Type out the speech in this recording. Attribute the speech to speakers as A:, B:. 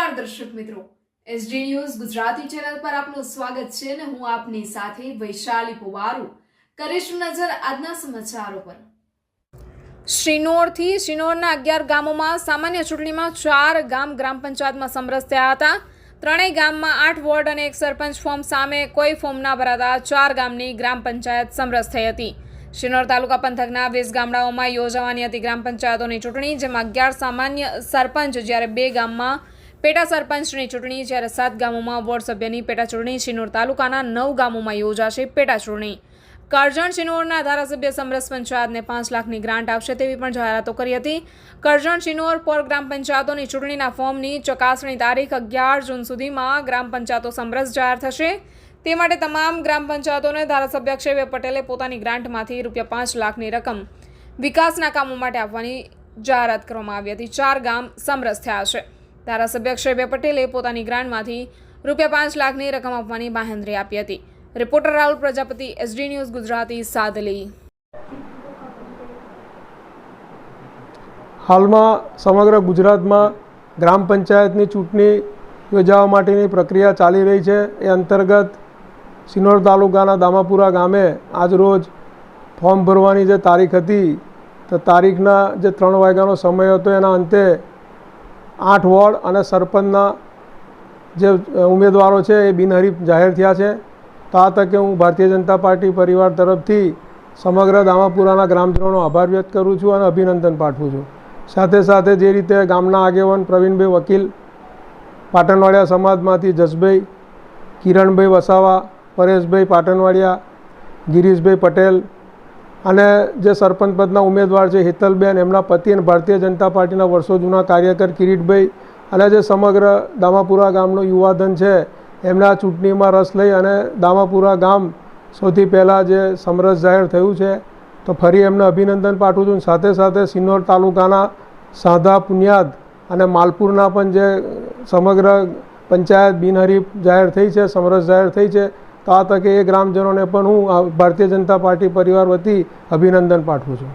A: નમસ્કાર દર્શક મિત્રો. એસડી ન્યૂઝ ગુજરાતી ચેનલ પર આપનું સ્વાગત છે અને હું આપની સાથે વૈશાલી પુવારુ. કરીશું નજર આજના સમાચારો પર. શ્રીનોરથી શ્રીનોરના અગિયાર ગામોમાં સામાન્ય ચૂંટણીમાં ચાર ગામ ગ્રામ પંચાયતમાં સમરસ થયા હતા. ત્રણેય ગામમાં આઠ વોર્ડ અને એક સરપંચ ફોર્મ સામે કોઈ ફોર્મ ના ભરાતા ચાર ગામની ગ્રામ પંચાયત સમરસ થઈ હતી. શ્રીનોર તાલુકા પંથકના વીસ ગામડાઓમાં યોજાવાની હતી ગ્રામ પંચાયતોની ચૂંટણી, જેમાં અગિયાર સામાન્ય સરપંચ જ્યારે બે ગામમાં પેટા સરપંચની ચૂંટણી જ્યારે સાત ગામોમાં વોર્ડ સભ્યની પેટા ચૂંટણી શિનોર તાલુકાના નવ ગામોમાં યોજાશે પેટા ચૂંટણી. કરજણ શિનોરના ધારાસભ્ય સમરસ પંચાયતને પાંચ લાખની ગ્રાન્ટ આપશે તેવી પણ જાહેરાતો કરી હતી. કરજણ શિનોર પર ગ્રામ પંચાયતોની ચૂંટણીના ફોર્મની ચકાસણી તારીખ અગિયાર જૂન સુધીમાં ગ્રામ પંચાયતો સમરસ જાહેર થશે. તે માટે તમામ ગ્રામ પંચાયતોને ધારાસભ્ય અક્ષયભાઈ પટેલે પોતાની ગ્રાન્ટમાંથી રૂપિયા પાંચ લાખની રકમ વિકાસના કામો માટે આપવાની જાહેરાત કરવામાં આવી હતી. ચાર ગામ સમરસ થયા છે. ધારાસભ્ય અક્ષયભાઈ પટેલે પોતાની ગ્રાન્ટમાંથી રૂપિયા પાંચ લાખની રકમ આપવાની બાહેંધરી આપી હતી. Reporter Rahul Prajapati, SD news Gujarati, Sadli.
B: હાલમાં સમગ્ર ગુજરાતમાં ગ્રામ પંચાયતની ચૂંટણી યોજાવા માટેની પ્રક્રિયા ચાલી રહી છે. એ અંતર્ગત સિનોર તાલુકાના દામાપુરા ગામે આજરોજ ફોર્મ ભરવાની જે તારીખ હતી, તો તારીખના જે ત્રણ વાગ્યાનો સમય હતો, એના અંતે આઠ વોર્ડ અને સરપંચના જે ઉમેદવારો છે એ બિનહરીફ જાહેર થયા છે. તો આ તકે હું ભારતીય જનતા પાર્ટી પરિવાર તરફથી સમગ્ર દામાપુરાના ગ્રામજનોનો આભાર વ્યક્ત કરું છું અને અભિનંદન પાઠવું છું. સાથે સાથે જે રીતે ગામના આગેવાન પ્રવીણભાઈ વકીલ, પાટણવાડિયા સમાજમાંથી જસભાઈ, કિરણભાઈ વસાવા, પરેશભાઈ પાટણવાડિયા, ગિરીશભાઈ પટેલ અને જે સરપંચ પદના ઉમેદવાર છે હેતલબેન, એમના પતિ અને ભારતીય જનતા પાર્ટીના વર્ષો જૂના કાર્યકર કિરીટભાઈ અને જે સમગ્ર દામાપુરા ગામનો યુવાધન છે, એમના ચૂંટણીમાં રસ લઈ અને દામાપુરા ગામ સૌથી પહેલાં જે સમરસ જાહેર થયું છે, તો ફરી એમને અભિનંદન પાઠવું છું. સાથે સાથે સિન્નોર તાલુકાના સાંધા પુન્યાદ અને માલપુરના પણ જે સમગ્ર પંચાયત બિનહરીફ જાહેર થઈ છે, સમરસ જાહેર થઈ છે આ તકે એ ગ્રામજનોને પણ હું ભારતીય જનતા પાર્ટી પરિવાર વતી અભિનંદન પાઠવું છું.